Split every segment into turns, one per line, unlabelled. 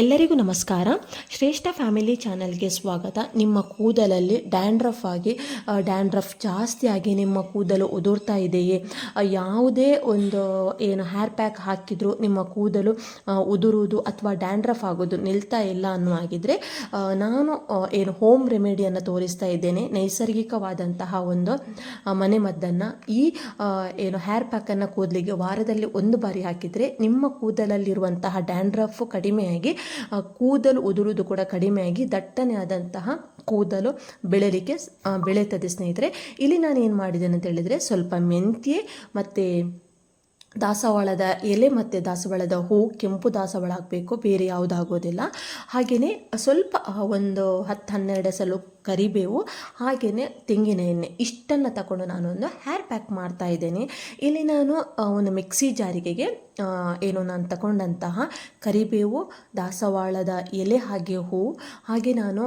ಎಲ್ಲರಿಗೂ ನಮಸ್ಕಾರ. ಶ್ರೇಷ್ಠ ಫ್ಯಾಮಿಲಿ ಚಾನಲ್ಗೆ ಸ್ವಾಗತ. ನಿಮ್ಮ ಕೂದಲಲ್ಲಿ ಡ್ಯಾಂಡ್ರಫ್ ಆಗಿ ಡ್ಯಾಂಡ್ರಫ್ ಜಾಸ್ತಿಯಾಗಿ ನಿಮ್ಮ ಕೂದಲು ಉದುರ್ತಾ ಇದೆಯೇ? ಯಾವುದೇ ಒಂದು, ಏನು ಹೇರ್ ಪ್ಯಾಕ್ ಹಾಕಿದರೂ ನಿಮ್ಮ ಕೂದಲು ಉದುರುವುದು ಅಥವಾ ಡ್ಯಾಂಡ್ರಫ್ ಆಗೋದು ನಿಲ್ತಾ ಇಲ್ಲ ಅನ್ನೋ ಆಗಿದ್ರೆ ನಾನು ಏನು ಹೋಮ್ ರೆಮಿಡಿಯನ್ನು ತೋರಿಸ್ತಾ ಇದ್ದೇನೆ. ನೈಸರ್ಗಿಕವಾದಂತಹ ಒಂದು ಮನೆ ಮದ್ದನ್ನು. ಈ ಏನು ಹೇರ್ ಪ್ಯಾಕನ್ನು ಕೂದಲಿಗೆ ವಾರದಲ್ಲಿ ಒಂದು ಬಾರಿ ಹಾಕಿದರೆ ನಿಮ್ಮ ಕೂದಲಲ್ಲಿರುವಂತಹ ಡ್ಯಾಂಡ್ರಫ್ ಕಡಿಮೆಯಾಗಿ ಕೂದಲು ಉದುರುವುದು ಕೂಡ ಕಡಿಮೆಯಾಗಿ ದಟ್ಟನೆ ಆದಂತಹ ಕೂದಲು ಬೆಳೆಯಲಿಕ್ಕೆ ಸ್- ಬೆಳೆಯುತ್ತದೆ ಸ್ನೇಹಿತರೆ. ಇಲ್ಲಿ ನಾನು ಏನು ಮಾಡಿದ್ದೇನೆ ಅಂತ ಹೇಳಿದರೆ ಸ್ವಲ್ಪ ಮೆಂತ್ಯೆ ಮತ್ತು ದಾಸವಾಳದ ಎಲೆ ಮತ್ತು ದಾಸವಾಳದ ಹೂ, ಕೆಂಪು ದಾಸವಾಳ ಹಾಕಬೇಕು, ಬೇರೆ ಯಾವುದಾಗೋದಿಲ್ಲ ಹಾಗೆಯೇ ಸ್ವಲ್ಪ ಒಂದು ಹತ್ತು ಹನ್ನೆರಡು ಸಲ ಕರಿಬೇವು ಹಾಗೆಯೇ ತೆಂಗಿನ ಎಣ್ಣೆ. ಇಷ್ಟನ್ನು ತಗೊಂಡು ಒಂದು ಹೇರ್ ಪ್ಯಾಕ್ ಮಾಡ್ತಾ ಇದ್ದೇನೆ. ಇಲ್ಲಿ ನಾನು ಒಂದು ಮಿಕ್ಸಿ ಜಾರಿಗೆಗೆ ಏನು ನಾನು ತಗೊಂಡಂತಹ ಕರಿಬೇವು, ದಾಸವಾಳದ ಎಲೆ ಹಾಗೆ ಹೂವು, ಹಾಗೆ ನಾನು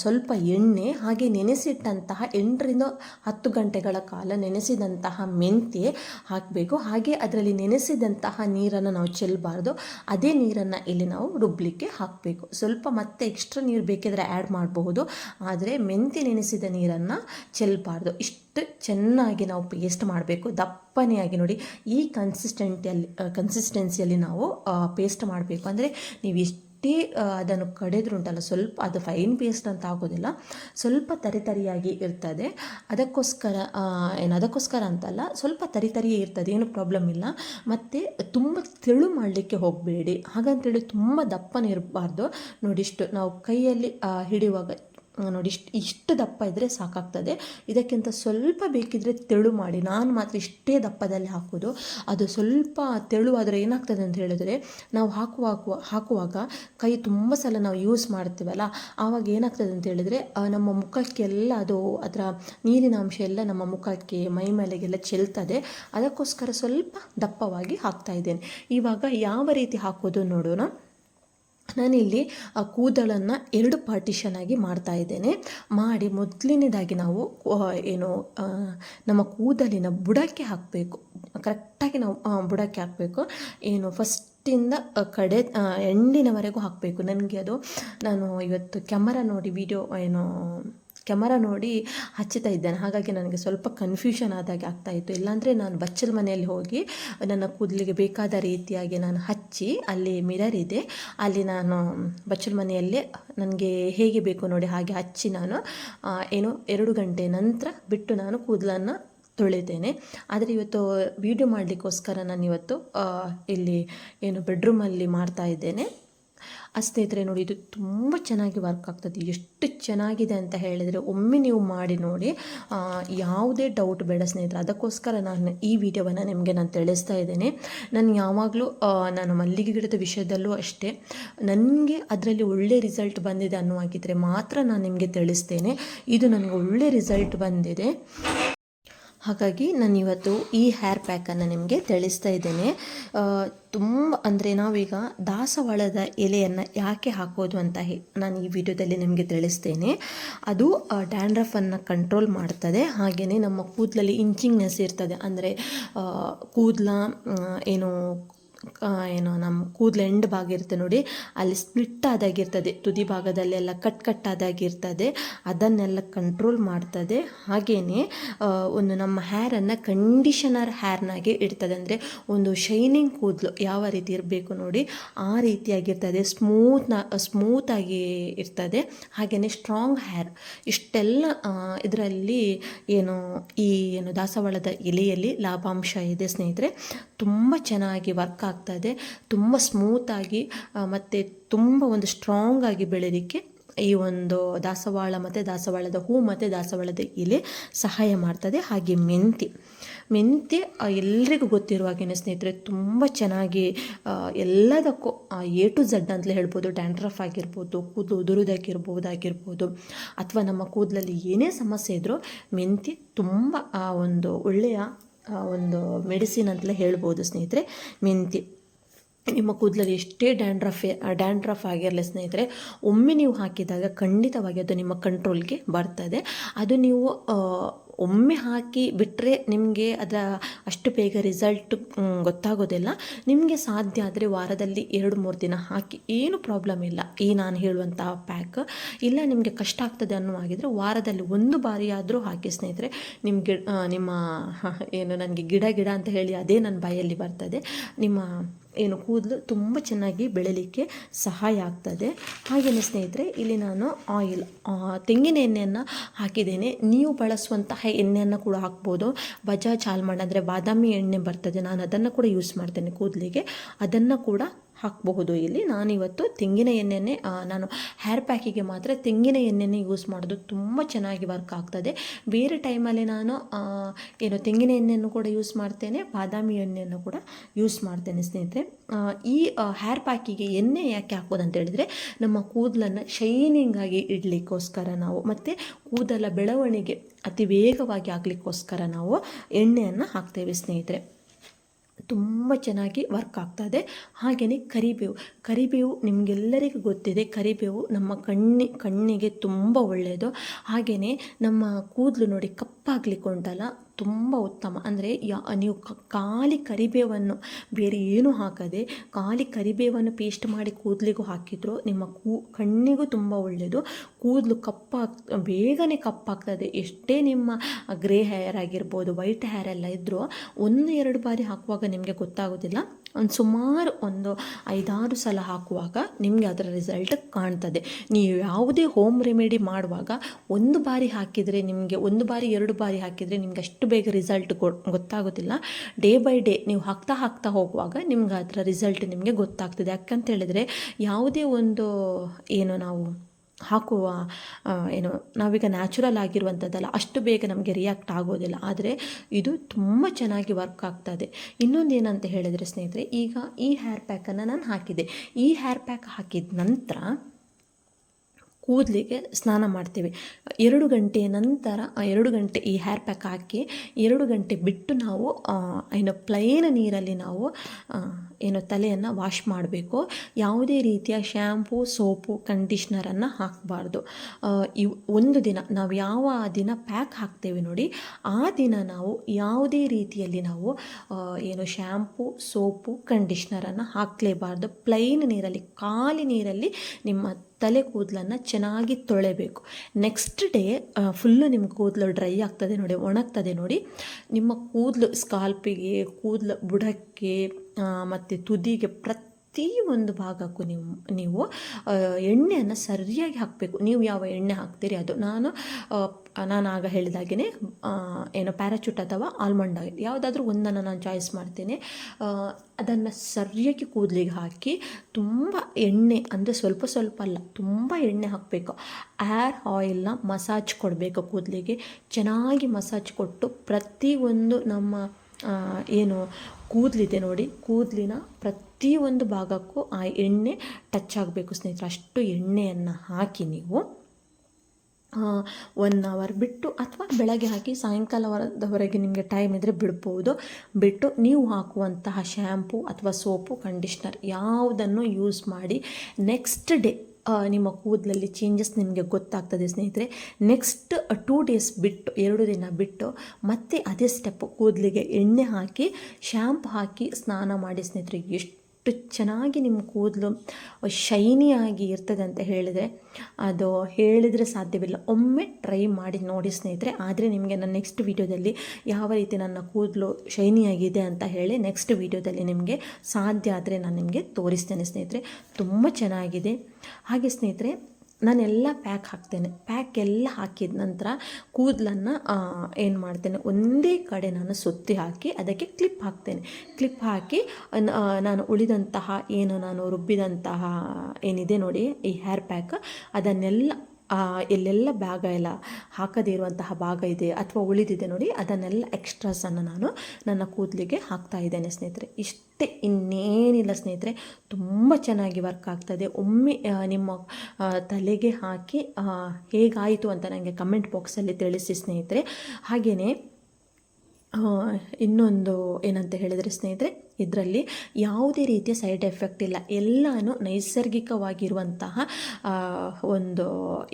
ಸ್ವಲ್ಪ ಎಣ್ಣೆ, ಹಾಗೆ ನೆನೆಸಿಟ್ಟಂತಹ ಎಂಟರಿಂದ ಹತ್ತು ಗಂಟೆಗಳ ಕಾಲ ನೆನೆಸಿದಂತಹ ಮೆಂತ್ಯೆ ಹಾಕಬೇಕು. ಹಾಗೆ ಅದರಲ್ಲಿ ನೆನೆಸಿದಂತಹ ನೀರನ್ನು ನಾವು ಚೆಲ್ಲಬಾರ್ದು ಅದೇ ನೀರನ್ನು ಇಲ್ಲಿ ನಾವು ರುಬ್ಬಲಿಕ್ಕೆ ಹಾಕಬೇಕು. ಸ್ವಲ್ಪ ಮತ್ತೆ ಎಕ್ಸ್ಟ್ರಾ ನೀರು ಬೇಕಿದ್ರೆ ಆ್ಯಡ್ ಮಾಡಬಹುದು. ಆದರೆ ಮೆಂತಿ ನೆನೆಸಿದ ನೀರನ್ನು ಚೆಲ್ಲಬಾರ್ದು ಇಷ್ಟು ಚೆನ್ನಾಗಿ ನಾವು ಪೇಸ್ಟ್ ಮಾಡಬೇಕು. ದಪ್ಪನೆಯಾಗಿ ನೋಡಿ ಈ ಕನ್ಸಿಸ್ಟೆಂಟಿಯಲ್ಲಿ ಕನ್ಸಿಸ್ಟೆನ್ಸಿಯಲ್ಲಿ ನಾವು ಪೇಸ್ಟ್ ಮಾಡಬೇಕು. ಅಂದರೆ ನೀವು ಎಷ್ಟೇ ಆ, ಅದನ್ನು ಕಡೆದ್ರು ಉಂಟಲ್ಲ ಸ್ವಲ್ಪ ಅದು ಫೈನ್ ಪೇಸ್ಟ್ ಅಂತ ಆಗೋದಿಲ್ಲ. ಸ್ವಲ್ಪ ತರಿತರಿಯಾಗಿ ಇರ್ತದೆ. ಅದಕ್ಕೋಸ್ಕರ ಏನು ಅದಕ್ಕೋಸ್ಕರ ಅಂತಲ್ಲ ಸ್ವಲ್ಪ ತರಿತರಿಯೇ ಇರ್ತದೆ. ಏನು ಪ್ರಾಬ್ಲಮ್ ಇಲ್ಲ. ಮತ್ತು ತುಂಬ ತೆಳು ಮಾಡಲಿಕ್ಕೆ ಹೋಗಬೇಡಿ. ಹಾಗಂತೇಳಿ ತುಂಬ ದಪ್ಪನೇ ಇರಬಾರ್ದು. ನೋಡಿ ಇಷ್ಟು ನಾವು ಕೈಯಲ್ಲಿ ಹಿಡಿಯುವಾಗ ನೋಡಿ, ಇಷ್ಟು ಇಷ್ಟು ದಪ್ಪ ಇದ್ದರೆ ಸಾಕಾಗ್ತದೆ. ಇದಕ್ಕಿಂತ ಸ್ವಲ್ಪ ಬೇಕಿದ್ದರೆ ತೆಳು ಮಾಡಿ. ನಾನು ಮಾತ್ರ ಇಷ್ಟೇ ದಪ್ಪದಲ್ಲಿ ಹಾಕೋದು. ಅದು ಸ್ವಲ್ಪ ತೆಳು ಆದರೆ ಏನಾಗ್ತದೆ ಅಂತ ಹೇಳಿದ್ರೆ, ನಾವು ಹಾಕುವ ಹಾಕುವ, ಹಾಕುವಾಗ ಕೈ ತುಂಬ ಸಲ ನಾವು ಯೂಸ್ ಮಾಡ್ತೀವಲ್ಲ, ಆವಾಗ ಏನಾಗ್ತದೆ ಅಂತ ಹೇಳಿದ್ರೆ ನಮ್ಮ ಮುಖಕ್ಕೆಲ್ಲ ಅದು ಅದರ ನೀರಿನ ಅಂಶ ಎಲ್ಲ ನಮ್ಮ ಮುಖಕ್ಕೆ, ಮೈ ಮೇಲೆಗೆಲ್ಲ ಚೆಲ್ತದೆ. ಅದಕ್ಕೋಸ್ಕರ ಸ್ವಲ್ಪ ದಪ್ಪವಾಗಿ ಹಾಕ್ತಾ ಇದ್ದೇನೆ. ಇವಾಗ ಯಾವ ರೀತಿ ಹಾಕೋದು ನೋಡೋಣ. ನಾನಿಲ್ಲಿ ಆ, ಕೂದಲನ್ನು ಎರಡು ಪಾರ್ಟಿಷನ್ ಆಗಿ ಮಾಡ್ತಾ ಇದ್ದೇನೆ. ಮಾಡಿ ಮೊದಲನೇದಾಗಿ ನಾವು ಏನು ನಮ್ಮ ಕೂದಲಿನ ಬುಡಕ್ಕೆ ಹಾಕಬೇಕು. ಕರೆಕ್ಟಾಗಿ ನಾವು ಬುಡಕ್ಕೆ ಹಾಕಬೇಕು. ಏನು, ಫಸ್ಟಿಂದ ಇಂದ ಕಡೆ ಎಂಡಿನವರೆಗೂ ಹಾಕಬೇಕು. ನನಗೆ ಅದು, ನಾನು ಇವತ್ತು ಕ್ಯಾಮರಾ ನೋಡಿ, ವಿಡಿಯೋ, ಏನು ಕ್ಯಾಮರಾ ನೋಡಿ ಹಚ್ಚುತ್ತಾ ಇದ್ದೇನೆ. ಹಾಗಾಗಿ ನನಗೆ ಸ್ವಲ್ಪ ಕನ್ಫ್ಯೂಷನ್ ಆದಾಗೆ ಆಗ್ತಾ ಇತ್ತು. ಇಲ್ಲಾಂದರೆ ನಾನು ಬಚ್ಚಲ ಮನೆಯಲ್ಲಿ ಹೋಗಿ ನನ್ನ ಕೂದಲಿಗೆ ಬೇಕಾದ ರೀತಿಯಾಗಿ ನಾನು ಹಚ್ಚಿ ಅಲ್ಲಿ ಮಿರರ್ ಇದೆ. ಅಲ್ಲಿ ನಾನು ಬಚ್ಚಲ ಮನೆಯಲ್ಲೇ ನನಗೆ ಹೇಗೆ ಬೇಕು ನೋಡಿ ಹಾಗೆ ಹಚ್ಚಿ ನಾನು ಏನು ಎರಡು ಗಂಟೆ ನಂತರ ಬಿಟ್ಟು ನಾನು ಕೂದಲನ್ನು ತೊಳಿತೇನೆ. ಆದರೆ ಇವತ್ತು ವಿಡಿಯೋ ಮಾಡಲಿಕ್ಕೋಸ್ಕರ ನಾನು ಇವತ್ತು ಇಲ್ಲಿ ಏನು ಬೆಡ್ರೂಮಲ್ಲಿ ಮಾಡ್ತಾ ಇದ್ದೇನೆ. ಆ ಸ್ನೇಹಿತರೆ ನೋಡಿ, ಇದು ತುಂಬ ಚೆನ್ನಾಗಿ ವರ್ಕ್ ಆಗ್ತದೆ. ಎಷ್ಟು ಚೆನ್ನಾಗಿದೆ ಅಂತ ಹೇಳಿದರೆ, ಒಮ್ಮೆ ನೀವು ಮಾಡಿ ನೋಡಿ ಯಾವುದೇ ಡೌಟ್ ಬೇಡ ಸ್ನೇಹಿತರೆ. ಅದಕ್ಕೋಸ್ಕರ ನಾನು ಈ ವಿಡಿಯೋವನ್ನು ನಿಮಗೆ ನಾನು ತಿಳಿಸ್ತಾ ಇದ್ದೇನೆ. ನಾನು ಯಾವಾಗಲೂ ನಾನು ಮಲ್ಲಿಗೆ ಗಿಡದ ವಿಷಯದಲ್ಲೂ ಅಷ್ಟೇ, ನನಗೆ ಅದರಲ್ಲಿ ಒಳ್ಳೆ ರಿಸಲ್ಟ್ ಬಂದಿದೆ ಅನ್ನುವಾಗಿದ್ದರೆ ಮಾತ್ರ ನಾನು ನಿಮಗೆ ತಿಳಿಸ್ತೇನೆ. ಇದು ನನಗೆ ಒಳ್ಳೆ ರಿಸಲ್ಟ್ ಬಂದಿದೆ. ಹಾಗಾಗಿ ನಾನು ಇವತ್ತು ಈ ಹೇರ್ ಪ್ಯಾಕನ್ನು ನಿಮಗೆ ತಿಳಿಸ್ತಾ ಇದ್ದೇನೆ. ತುಂಬ ಅಂದರೆ ನಾವೀಗ ದಾಸವಾಳದ ಎಲೆಯನ್ನು ಯಾಕೆ ಹಾಕೋದು ಅಂತ ನಾನು ಈ ವಿಡಿಯೋದಲ್ಲಿ ನಿಮಗೆ ತಿಳಿಸ್ತೇನೆ. ಅದು ಡ್ಯಾಂಡ್ರಫನ್ನು ಕಂಟ್ರೋಲ್ ಮಾಡ್ತದೆ. ಹಾಗೆಯೇ ನಮ್ಮ ಕೂದಲಲ್ಲಿ ಇಂಚಿಂಗ್ನೆಸ್ ಇರ್ತದೆ. ಅಂದರೆ ಕೂದಲ ಏನು ಏನು ನಮ್ಮ ಕೂದಲು ಎಂಡ್ ಭಾಗ ಇರುತ್ತೆ ನೋಡಿ. ಅಲ್ಲಿ ಸ್ಪ್ಲಿಟ್ ಆದಾಗಿರ್ತದೆ. ತುದಿ ಭಾಗದಲ್ಲೆಲ್ಲ ಕಟ್ ಕಟ್ ಆದಾಗಿರ್ತದೆ. ಅದನ್ನೆಲ್ಲ ಕಂಟ್ರೋಲ್ ಮಾಡ್ತದೆ. ಹಾಗೆಯೇ ಒಂದು ನಮ್ಮ ಹ್ಯಾರನ್ನು ಕಂಡೀಷನರ್ ಹೇರ್ನಾಗೆ ಇಡ್ತದೆ. ಅಂದರೆ ಒಂದು ಶೈನಿಂಗ್ ಕೂದಲು ಯಾವ ರೀತಿ ಇರಬೇಕು ನೋಡಿ, ಆ ರೀತಿಯಾಗಿರ್ತದೆ ಸ್ಮೂತ್ನ ಸ್ಮೂತಾಗಿ ಇರ್ತದೆ. ಹಾಗೆಯೇ ಸ್ಟ್ರಾಂಗ್ ಹೇರ್ ಇಷ್ಟೆಲ್ಲ ಇದರಲ್ಲಿ ಏನು, ಈ ಏನು ದಾಸವಾಳದ ಎಲೆಯಲ್ಲಿ ಲಾಭಾಂಶ ಇದೆ ಸ್ನೇಹಿತರೆ. ತುಂಬ ಚೆನ್ನಾಗಿ ವರ್ಕ್ ಆಗ್ತದೆ ತುಂಬ ಸ್ಮೂತಾಗಿ ಮತ್ತು ತುಂಬ ಒಂದು ಸ್ಟ್ರಾಂಗ್ ಆಗಿ ಬೆಳೆಯೋದಕ್ಕೆ ಈ ಒಂದು ದಾಸವಾಳ ಮತ್ತು ದಾಸವಾಳದ ಹೂ ಮತ್ತು ದಾಸವಾಳದ ಎಲೆ ಸಹಾಯ ಮಾಡ್ತದೆ. ಹಾಗೆ ಮೆಂತಿ ಮೆಂತ್ಯ ಎಲ್ರಿಗೂ ಗೊತ್ತಿರುವ ಹಾಗೆಯೇ ಸ್ನೇಹಿತರೆ, ತುಂಬ ಚೆನ್ನಾಗಿ ಎಲ್ಲದಕ್ಕೂ ಎ ಟು ಝಡ್ ಅಂತಲೇ ಹೇಳ್ಬೋದು. ಡ್ಯಾಂಡ್ರಫ್ ಆಗಿರ್ಬೋದು, ಕೂದಲು ಉದುರುವುದಕ್ಕಿರ್ಬೋದಾಗಿರ್ಬೋದು ಅಥವಾ ನಮ್ಮ ಕೂದಲಲ್ಲಿ ಏನೇ ಸಮಸ್ಯೆ ಇದ್ದರೂ ಮೆಂತೆ ತುಂಬ ಒಂದು ಒಳ್ಳೆಯ ಒಂದು ಮೆಡಿಸಿನ್ ಅಂತಲೇ ಹೇಳ್ಬೋದು ಸ್ನೇಹಿತರೆ. ಮೆಂತ್ಯ ನಿಮ್ಮ ಕೂದಲಲ್ಲಿ ಎಷ್ಟೇ ಡ್ಯಾಂಡ್ರಫ್ ಡ್ಯಾಂಡ್ರಫ್ ಆಗಿರಲಿ ಸ್ನೇಹಿತರೆ, ಒಮ್ಮೆ ನೀವು ಹಾಕಿದಾಗ ಖಂಡಿತವಾಗಿ ಅದು ನಿಮ್ಮ ಕಂಟ್ರೋಲ್ಗೆ ಬರ್ತದೆ ಅದು ನೀವು ಒಮ್ಮೆ ಹಾಕಿ ಬಿಟ್ಟರೆ ನಿಮಗೆ ಅದರ ಅಷ್ಟು ಬೇಗ ರಿಸಲ್ಟ್ ಗೊತ್ತಾಗೋದಿಲ್ಲ. ನಿಮಗೆ ಸಾಧ್ಯ ಆದರೆ ವಾರದಲ್ಲಿ ಎರಡು, ಮೂರು ದಿನ ಹಾಕಿ, ಏನು ಪ್ರಾಬ್ಲಮ್ ಇಲ್ಲ. ಈ ನಾನು ಹೇಳುವಂಥ ಪ್ಯಾಕ್. ಇಲ್ಲ, ನಿಮಗೆ ಕಷ್ಟ ಆಗ್ತದೆ ಅನ್ನುವಾಗಿದ್ರೆ ವಾರದಲ್ಲಿ ಒಂದು ಬಾರಿ ಆದರೂ ಹಾಕಿ ಸ್ನೇಹಿತರೆ, ನಿಮಗೆ ನಿಮ್ಮ ಏನು ನನಗೆ ಗಿಡ ಗಿಡ ಅಂತ ಹೇಳಿ ಅದೇ ನನ್ನ ಬಾಯಲ್ಲಿ ಬರ್ತದೆ ನಿಮ್ಮ ಏನು ಕೂದಲು ತುಂಬ ಚೆನ್ನಾಗಿ ಬೆಳಲಿಕ್ಕೆ ಸಹಾಯ ಆಗ್ತದೆ. ಹಾಗೆಯೇ ಸ್ನೇಹಿತರೆ, ಇಲ್ಲಿ ನಾನು ಆಯಿಲ್ ತೆಂಗಿನ ಎಣ್ಣೆಯನ್ನು ಹಾಕಿದ್ದೇನೆ. ನೀವು ಬಳಸುವಂತಹ ಎಣ್ಣೆಯನ್ನು ಕೂಡ ಹಾಕ್ಬೋದು. ಬಜಾಜ್ ಆಲ್ಮಂಡ್ ಅಂದರೆ ಬಾದಾಮಿ ಎಣ್ಣೆ ಬರ್ತದೆ. ನಾನು ಅದನ್ನು ಕೂಡ ಯೂಸ್ ಮಾಡ್ತೇನೆ ಕೂದಲಿಗೆ. ಅದನ್ನು ಕೂಡ ಹಾಕಬಹುದು. ಇಲ್ಲಿ ನಾನಿವತ್ತು ತೆಂಗಿನ ಎಣ್ಣೆನೇ ನಾನು ಹೇರ್ ಪ್ಯಾಕಿಗೆ ಮಾತ್ರ ತೆಂಗಿನ ಎಣ್ಣೆನೇ ಯೂಸ್ ಮಾಡೋದು. ತುಂಬ ಚೆನ್ನಾಗಿ ವರ್ಕ್ ಆಗ್ತದೆ. ಬೇರೆ ಟೈಮಲ್ಲಿ ನಾನು ಏನು ತೆಂಗಿನ ಎಣ್ಣೆಯನ್ನು ಕೂಡ ಯೂಸ್ ಮಾಡ್ತೇನೆ, ಬಾದಾಮಿ ಎಣ್ಣೆಯನ್ನು ಕೂಡ ಯೂಸ್ ಮಾಡ್ತೇನೆ ಸ್ನೇಹಿತರೆ. ಈ ಹೇರ್ ಪ್ಯಾಕಿಗೆ ಎಣ್ಣೆ ಯಾಕೆ ಹಾಕೋದು ಅಂತ ಹೇಳಿದರೆ, ನಮ್ಮ ಕೂದಲನ್ನು ಶೈನಿಂಗ್ ಆಗಿ ಇಡಲಿಕ್ಕೋಸ್ಕರ ನಾವು, ಮತ್ತು ಕೂದಲ ಬೆಳವಣಿಗೆ ಅತಿ ವೇಗವಾಗಿ ಆಗಲಿಕ್ಕೋಸ್ಕರ ನಾವು ಎಣ್ಣೆಯನ್ನು ಹಾಕ್ತೇವೆ ಸ್ನೇಹಿತರೆ. ತುಂಬ ಚೆನ್ನಾಗಿ ವರ್ಕ್ ಆಗ್ತಾ ಇದೆ. ಹಾಗೆಯೇ ಕರಿಬೇವು. ಕರಿಬೇವು ನಿಮಗೆಲ್ಲರಿಗೂ ಗೊತ್ತಿದೆ. ಕರಿಬೇವು ನಮ್ಮ ಕಣ್ಣಿ, ಕಣ್ಣಿಗೆ ತುಂಬ ಒಳ್ಳೆಯದು ಹಾಗೆಯೇ ನಮ್ಮ ಕೂದಲು ನೋಡಿ ಕಪ್ಪಾಗಲಿಕ್ಕೆ ಉಂಟಲ್ಲ? ತುಂಬ ಉತ್ತಮ. ಅಂದರೆ ಯಾ, ನೀವು ಖಾಲಿ ಕರಿಬೇವನ್ನು ಬೇರೆ ಏನೂ ಹಾಕದೆ ಖಾಲಿ ಕರಿಬೇವನ್ನು ಪೇಸ್ಟ್ ಮಾಡಿ ಕೂದಲಿಗೂ ಹಾಕಿದ್ರು ನಿಮ್ಮ ಕೂ, ಕಣ್ಣಿಗೂ ತುಂಬ ಒಳ್ಳೆಯದು. ಕೂದಲು ಕಪ್ಪಾಗ್, ಬೇಗನೆ ಕಪ್ಪಾಗ್ತದೆ. ಎಷ್ಟೇ ನಿಮ್ಮ ಗ್ರೇ ಹೇರ್ ಆಗಿರ್ಬೋದು, ವೈಟ್ ಹೇರ್ ಎಲ್ಲ ಇದ್ದರೂ ಒಂದು, ಎರಡು ಬಾರಿ ಹಾಕುವಾಗ ನಿಮಗೆ ಗೊತ್ತಾಗೋದಿಲ್ಲ. ಒಂದು ಸುಮಾರು ಒಂದು ಐದಾರು ಸಲ ಹಾಕುವಾಗ ನಿಮಗೆ ಅದರ ರಿಸಲ್ಟ್ ಕಾಣ್ತದೆ. ನೀವು ಯಾವುದೇ ಹೋಮ್ ರೆಮಿಡಿ ಮಾಡುವಾಗ ಒಂದು ಬಾರಿ ಹಾಕಿದರೆ ನಿಮಗೆ, ಒಂದು ಬಾರಿ, ಎರಡು ಬಾರಿ ಹಾಕಿದರೆ ನಿಮ್ಗೆ ಅಷ್ಟು ಬೇಗ ರಿಸಲ್ಟ್ ಗೊತ್ತಾಗೋದಿಲ್ಲ. ಡೇ ಬೈ ಡೇ ನೀವು ಹಾಕ್ತಾ ಹಾಕ್ತಾ ಹೋಗುವಾಗ ನಿಮ್ಗೆ ಅದರ ರಿಸಲ್ಟ್ ನಿಮಗೆ ಗೊತ್ತಾಗ್ತದೆ. ಯಾಕಂತ ಹೇಳಿದರೆ ಯಾವುದೇ ಒಂದು, ಏನು ನಾವು ಹಾಕುವ ಏನು, ನಾವೀಗ ನ್ಯಾಚುರಲ್ ಆಗಿರುವಂಥದ್ದಲ್ಲ, ಅಷ್ಟು ಬೇಗ ನಮಗೆ ರಿಯಾಕ್ಟ್ ಆಗೋದಿಲ್ಲ. ಆದರೆ ಇದು ತುಂಬ ಚೆನ್ನಾಗಿ ವರ್ಕ್ ಆಗ್ತದೆ. ಇನ್ನೊಂದು ಏನಂತ ಹೇಳಿದರೆ ಸ್ನೇಹಿತರೆ, ಈಗ ಈ ಹೇರ್ ಪ್ಯಾಕನ್ನು ನಾನು ಹಾಕಿದೆ ಈ ಹೇರ್ ಪ್ಯಾಕ್ ಹಾಕಿದ ನಂತರ ಕೂದಲಿಗೆ ಸ್ನಾನ ಮಾಡ್ತೀವಿ. ಎರಡು ಗಂಟೆಯ ನಂತರ ಎರಡು ಗಂಟೆ ಈ ಹೇರ್ ಪ್ಯಾಕ್ ಹಾಕಿ, ಎರಡು ಗಂಟೆ ಬಿಟ್ಟು ನಾವು ಏನು ಪ್ಲೈನ್ ನೀರಲ್ಲಿ ನಾವು ಏನು ತಲೆಯನ್ನು ವಾಶ್ ಮಾಡಬೇಕು. ಯಾವುದೇ ರೀತಿಯ ಶ್ಯಾಂಪು ಸೋಪು ಕಂಡೀಷ್ನರನ್ನು ಹಾಕಬಾರ್ದು. ಇವು ಒಂದು ದಿನ ನಾವು ಯಾವ ದಿನ ಪ್ಯಾಕ್ ಹಾಕ್ತೇವೆ ನೋಡಿ, ಆ ದಿನ ನಾವು ಯಾವುದೇ ರೀತಿಯಲ್ಲಿ ನಾವು ಏನು ಶ್ಯಾಂಪು ಸೋಪು ಕಂಡೀಷ್ನರನ್ನು ಹಾಕಲೇಬಾರ್ದು. ಪ್ಲೈನ್ ನೀರಲ್ಲಿ, ಖಾಲಿ ನೀರಲ್ಲಿ ನಿಮ್ಮ ತಲೆ ಕೂದಲನ್ನು ಚೆನ್ನಾಗಿ ತೊಳೆಬೇಕು. ನೆಕ್ಸ್ಟ್ ಡೇ ಫುಲ್ಲು ನಿಮ್ಮ ಕೂದಲು ಡ್ರೈ ಆಗ್ತದೆ ನೋಡಿ, ಒಣಗ್ತದೆ ನೋಡಿ. ನಿಮ್ಮ ಕೂದಲು ಸ್ಕಾಲ್ಪಿಗೆ ಕೂದಲು ಬುಡಕ್ಕೆ ಮತ್ತು ತುದಿಗೆ ಪ್ರತಿ ಒಂದು ಭಾಗಕ್ಕೂ ನೀವು ನೀವು ಎಣ್ಣೆಯನ್ನು ಸರಿಯಾಗಿ ಹಾಕಬೇಕು. ನೀವು ಯಾವ ಎಣ್ಣೆ ಹಾಕ್ತೀರಿ ಅದು? ನಾನು ನಾನು ಆಗ ಹೇಳಿದಾಗೇ ಏನು ಪ್ಯಾರಾಚೂಟ್ ಅಥವಾ ಆಲ್ಮಂಡ್ ಯಾವುದಾದ್ರೂ ಒಂದನ್ನು ನಾನು ಚಾಯ್ಸ್ ಮಾಡ್ತೇನೆ. ಅದನ್ನು ಸರಿಯಾಗಿ ಕೂದಲಿಗೆ ಹಾಕಿ ತುಂಬ ಎಣ್ಣೆ, ಅಂದರೆ ಸ್ವಲ್ಪ ಸ್ವಲ್ಪ ಅಲ್ಲ, ತುಂಬ ಎಣ್ಣೆ ಹಾಕಬೇಕು. ಏರ್ ಆಯಿಲ್ನ ಮಸಾಜ್ ಕೊಡಬೇಕು ಕೂದಲಿಗೆ. ಚೆನ್ನಾಗಿ ಮಸಾಜ್ ಕೊಟ್ಟು ಪ್ರತಿಯೊಂದು ನಮ್ಮ ಏನು ಕೂದಲಿದೆ ನೋಡಿ, ಕೂದಲಿನ ಪ್ರತಿಯೊಂದು ಭಾಗಕ್ಕೂ ಆ ಎಣ್ಣೆ ಟಚ್ ಆಗಬೇಕು ಸ್ನೇಹಿತರೆ. ಅಷ್ಟು ಎಣ್ಣೆಯನ್ನು ಹಾಕಿ ನೀವು ಒನ್ ಅವರ್ ಬಿಟ್ಟು ಅಥವಾ ಬೆಳಗ್ಗೆ ಹಾಕಿ ಸಾಯಂಕಾಲವರದವರೆಗೆ ನಿಮಗೆ ಟೈಮ್ ಇದ್ದರೆ ಬಿಡ್ಬೋದು. ಬಿಟ್ಟು ನೀವು ಹಾಕುವಂತಹ ಶ್ಯಾಂಪು ಅಥವಾ ಸೋಪು ಕಂಡೀಷ್ನರ್ ಯಾವುದನ್ನು ಯೂಸ್ ಮಾಡಿ ನೆಕ್ಸ್ಟ್ ಡೇ ನಿಮ್ಮ ಕೂದಲಲ್ಲಿ ಚೇಂಜಸ್ ನಿಮಗೆ ಗೊತ್ತಾಗ್ತದೆ ಸ್ನೇಹಿತರೆ. ನೆಕ್ಸ್ಟ್ ಟೂ ಡೇಸ್ ಬಿಟ್ಟು, ಎರಡು ದಿನ ಬಿಟ್ಟು ಮತ್ತೆ ಅದೇ ಸ್ಟೆಪ್ ಕೂದಲಿಗೆ ಎಣ್ಣೆ ಹಾಕಿ ಶ್ಯಾಂಪ್ ಹಾಕಿ ಸ್ನಾನ ಮಾಡಿ ಸ್ನೇಹಿತರೆ. ಎಷ್ಟು ಚೆನ್ನಾಗಿ ನಿಮ್ಮ ಕೂದಲು ಶೈನಿಯಾಗಿ ಇರ್ತದೆ ಅಂತ ಹೇಳಿದರೆ, ಅದು ಹೇಳಿದರೆ ಸಾಧ್ಯವಿಲ್ಲ. ಒಮ್ಮೆ ಟ್ರೈ ಮಾಡಿ ನೋಡಿ ಸ್ನೇಹಿತರೆ, ಆದರೆ ನಿಮಗೆ ನನ್ನ ನೆಕ್ಸ್ಟ್ ವೀಡಿಯೋದಲ್ಲಿ ಯಾವ ರೀತಿ ನನ್ನ ಕೂದಲು ಶೈನಿಯಾಗಿದೆ ಅಂತ ಹೇಳಿ ನೆಕ್ಸ್ಟ್ ವೀಡಿಯೋದಲ್ಲಿ ನಿಮಗೆ ಸಾಧ್ಯ ಆದರೆ ನಾನು ನಿಮಗೆ ತೋರಿಸ್ತೇನೆ ಸ್ನೇಹಿತರೆ. ತುಂಬ ಚೆನ್ನಾಗಿದೆ. ಹಾಗೆ ಸ್ನೇಹಿತರೆ ನಾನೆಲ್ಲ ಪ್ಯಾಕ್ ಹಾಕ್ತೇನೆ. ಪ್ಯಾಕ್ ಎಲ್ಲ ಹಾಕಿದ ನಂತರ ಕೂದಲನ್ನು ಏನು ಮಾಡ್ತೇನೆ, ಒಂದೇ ಕಡೆ ನಾನು ಸುತ್ತಿ ಹಾಕಿ ಅದಕ್ಕೆ ಕ್ಲಿಪ್ ಹಾಕ್ತೇನೆ. ಕ್ಲಿಪ್ ಹಾಕಿ ನಾನು ಉಳಿದಂತಹ, ಏನು ನಾನು ರುಬ್ಬಿದಂತಹ ಏನಿದೆ ನೋಡಿ, ಈ ಹೇರ್ ಪ್ಯಾಕ್ ಅದನ್ನೆಲ್ಲ ಎಲ್ಲೆಲ್ಲ ಭಾಗ ಎಲ್ಲ ಹಾಕದೇ ಇರುವಂತಹ ಭಾಗ ಇದೆ ಅಥವಾ ಉಳಿದಿದೆ ನೋಡಿ, ಅದನ್ನೆಲ್ಲ ಎಕ್ಸ್ಟ್ರಾಸನ್ನು ನಾನು ನನ್ನ ಕೂದಲಿಗೆ ಹಾಕ್ತಾ ಇದ್ದೇನೆ ಸ್ನೇಹಿತರೆ. ಇಷ್ಟೇ, ಇನ್ನೇನಿಲ್ಲ ಸ್ನೇಹಿತರೆ. ತುಂಬ ಚೆನ್ನಾಗಿ ವರ್ಕ್ ಆಗ್ತದೆ. ಒಮ್ಮೆ ನಿಮ್ಮ ತಲೆಗೆ ಹಾಕಿ ಹೇಗಾಯಿತು ಅಂತ ನನಗೆ ಕಮೆಂಟ್ ಬಾಕ್ಸಲ್ಲಿ ತಿಳಿಸಿ ಸ್ನೇಹಿತರೆ. ಹಾಗೆಯೇ ಇನ್ನೊಂದು ಏನಂತ ಹೇಳಿದರೆ ಸ್ನೇಹಿತರೆ, ಇದರಲ್ಲಿ ಯಾವುದೇ ರೀತಿಯ ಸೈಡ್ ಎಫೆಕ್ಟ್ ಇಲ್ಲ. ಎಲ್ಲನೂ ನೈಸರ್ಗಿಕವಾಗಿರುವಂತಹ ಒಂದು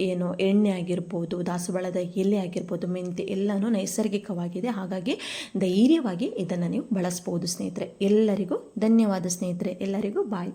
ಏನು ಎಣ್ಣೆ ಆಗಿರ್ಬೋದು, ದಾಸವಾಳದ ಎಲೆ ಆಗಿರ್ಬೋದು ಮೆಂತೆ ಎಲ್ಲನೂ ನೈಸರ್ಗಿಕವಾಗಿದೆ. ಹಾಗಾಗಿ ಧೈರ್ಯವಾಗಿ ಇದನ್ನು ನೀವು ಬಳಸ್ಬೋದು ಸ್ನೇಹಿತರೆ. ಎಲ್ಲರಿಗೂ ಧನ್ಯವಾದ ಸ್ನೇಹಿತರೆ. ಎಲ್ಲರಿಗೂ ಬಾಯ್.